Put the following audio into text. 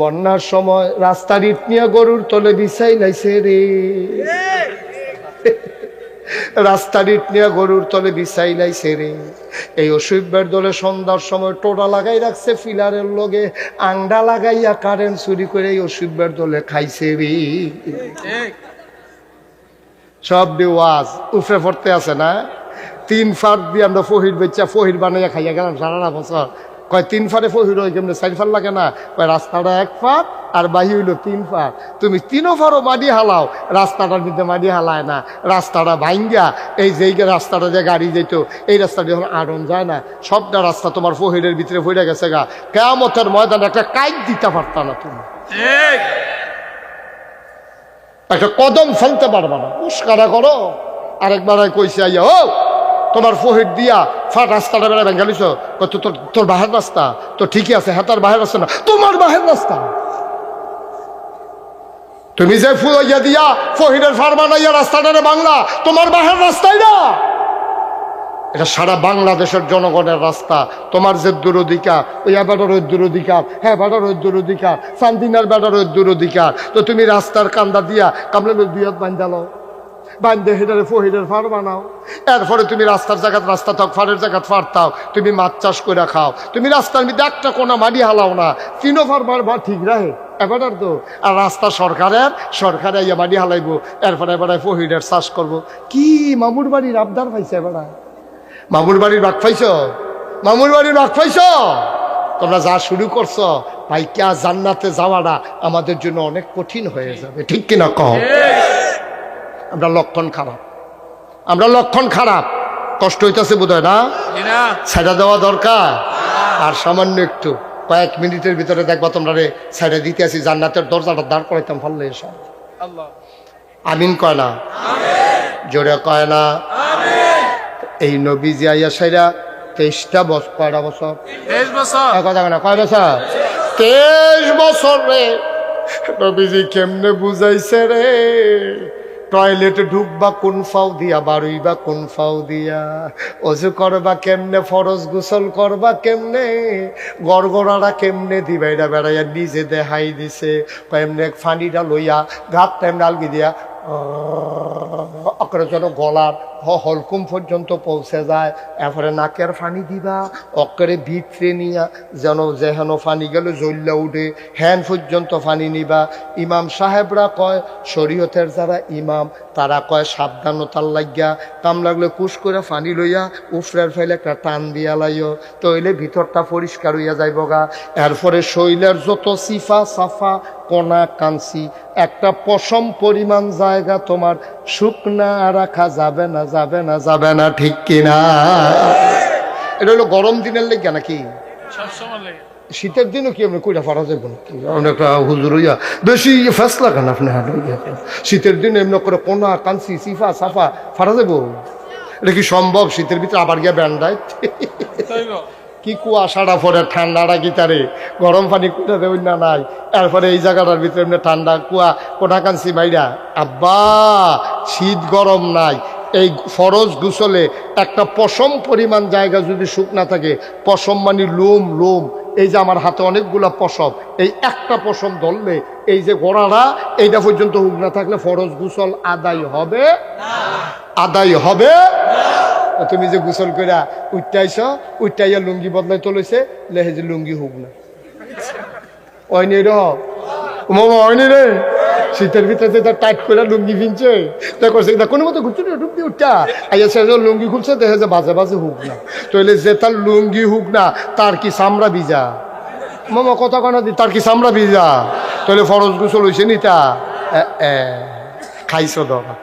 বন্যার সময় রাস্তার ইট নিয়ে গরুর তলে বিছাই লাইছে রে। রাস্তার ইট নিয়ে গরুর তলে বিছাই লাইছে রে। এই অসুখের দলে সন্ধ্যার সময় টোটা লাগাই রাখছে ফিলারের লগে, আংডা লাগাইয়া কারেন্ট চুরি করে এই অসুখের দলে খাইছে রে। সব ওয়াজ উফরে পড়তে আছে না? তিন ফার দিয়ে আমরা ফহির বেচা ফহির বানাইয়া খাইয়া গেলাম সারা বছর। কয় তিন ফারে ফহির হয় কেমনি চারি ফার লাগে না? কয় রাস্তাটা এক ফার আর বাহি হইল তিন ফার তুমি তিনও ফারও মাটি হালাও রাস্তাটার মধ্যে মাটি হালায় না। রাস্তাটা ভাঙ্গা এই যেই রাস্তাটা যে গাড়ি যেত এই রাস্তাটা যখন আড়ন যায় না। সবটা রাস্তা তোমার ফহিরের ভিতরে ভরে গেছে গা। কেমতের ময়দানে একটা কাইট দিতে পারতা না তুমি। একটা কদম ফেলতে পারবা না। উস্কারা করো। আরেকবার কইছে আইয়া ও তোমার ফহির দিয়া ফাট রাস্তাটা বেড়া ভেঙ্গালিছ তোর তোর তোর বাহের রাস্তা? তো ঠিকই আছে হাতার বাহের রাস্তা না। তোমার বাহের রাস্তা? তুমি যে ফুল ইয়া দিয়া ফহিরের ফার বানাইয়া রাস্তাটা বাংলা, তোমার বাহের রাস্তাই না? এটা সারা বাংলাদেশের জনগণের রাস্তা। তোমার যে দূরধিকার, ওই বেটার ওই দূরধিকার হ্যাঁ বেটার ওই দূরধিকার সান্তিনার বেটার ওই দূরধিকার। তো তুমি রাস্তার কান্দা দিয়া কামলে দুইয়াত বান্ধালো বান্ধে হেডারে ফহিরের ফার বানাও। এরপরে তুমি রাস্তার জায়গাত রাস্তা থাক ফারের জায়গাত ফার তাও। তুমি মাছ চাষ করে খাও। তুমি রাস্তার মধ্যে একটা কোনা মাটি হালাও না। তিনও ফার বার ঠিক রাহে। এবার তো, আর রাস্তা সরকারের, সরকারে ইয়া মাটি হালাইবো। এরপরে এবারে ফহিরের চাষ করব। কি মামুর বাড়ির আবদার পাইছে এবারা মামুর বাড়ির বাঘ পাইছ? মামুর বাড়ির বাঘ পাইছ? তোমরা যা শুরু করছ, পাইকা জান্নাতে যাওয়াটা আমাদের জন্য অনেক কঠিন হয়ে যাবে। ঠিক কিনা কম আমরা লক্ষণ খারাপ। আমরা লক্ষণ খারাপ। কষ্ট হইতেছে বোধ না? ছাইড়া দেওয়া দরকার। আর সামান্য একটু কয়েক মিনিটের ভিতরে দেখবা তোমরা রে ছাইড়া দিতে আসি জান্নাতের দরজাটা দাঁড় করাইতাম পারলে এসব আমিন কয় না? জোরে কয় না? এই নবীজি আইয়া সাইরা তেইশটা বছর কয়টা বছর? তেইশ বছর। এ কথা না কয় বছর? তেইশ বছর রে। নবীজি কেমনে বুঝাইছে রে? টয়লেটে ঢুকবা কোন ফাও দিয়া বাড়ইবা কোন ফাও দিয়া। অজু করবা কেমনে, ফরজ গোসল করবা কেমনে? গড়গড়ারা কেমনে দিবা এটা বেড়াইয়া নিজে দেহাই দিছে। কেমনে ফানিটা লইয়া ঘাট টাইম ডালগি দিয়া অকরে যেন গলার হলকুম পর্যন্ত পৌঁছে যায়। এরপরে নাকের ফানি দিবা, অকরে ভিতরে নিয়া যেন যেহেন ফানি গেল জ্বল্লা উঠে হ্যান পর্যন্ত ফানি নিবা। ইমাম সাহেবরা কয়, শরীয়তের যারা ইমাম, তারা কয়, সাবধানতার লাগিয়া কাম লাগলে কুশ করে ফানি লইয়া উফরের ফেলে একটা টান দিয়া লাইও, তইলে ভিতরটা পরিষ্কার হইয়া যাইব গা এরপরে শৈলের যত সিফা, সাফা কণা কাঞ্চি একটা পশম পরিমাণ জায়গা তোমার। শুকনা রাখা যাবে না যাবে না যাবে না ঠিক কিনা? এটা হলো গরম দিনের লেগে নাকি? শীতের দিনও কি আমরা কইরা পারা যাব নাকি? অনেকটা হুজুর হইয়া বেশি ফেস লাগান আপনি হাট শীতের দিনে এমনি করে কোনা কাঞ্চি সিফা সাফা ফারা যাব এটা কি সম্ভব? শীতের ভিতরে আবার গিয়া ব্যান্ডায় কি কুয়াশাটা পরে, ঠান্ডাটা গিটারে গরম পানি কুটা দেবেন না নাই? এরপরে এই জায়গাটার ভিতরে এমনি ঠান্ডা কুয়া, কোটা কানছি বাইরা আব্বা, শীত গরম নাই। এই ফরজ গুসলে একটা পশম পরিমাণ জায়গা যদি শুকনা থাকে, পশম মানে লোম লোম। এই যে আমার হাতে অনেকগুলা পশম, এই একটা পশম ধরলে এই যে গোড়াটা, এইটা পর্যন্ত হুক না থাকলে ফরজ গুসল আদায় হবে? আদায় হবে? তুমি যে গোসল কইরা উঠটাইছ উঠটাইয়া লুঙ্গি বদলাই তোলেছে লেহে যে লুঙ্গি হোক না। ওইনি র মামা ওইনি রে। শীতের ভিতরে তার টাইট করে লুঙ্গি ভিনছে, তা করছে না কোনো মতো ঘুরছে ডুবদি উঠটা আইয়া সে লুঙ্গি খুলছে দেখে যে বাজে বাজে হুক না। তইলে যে তার লুঙ্গি হুক না, তার কি চামড়া ভিজা? মামা কথা কনা দি, তার কি চামড়া ভিজা? তইলে ফরজ গোসল হয়েছে নি তা? খাইছ দরা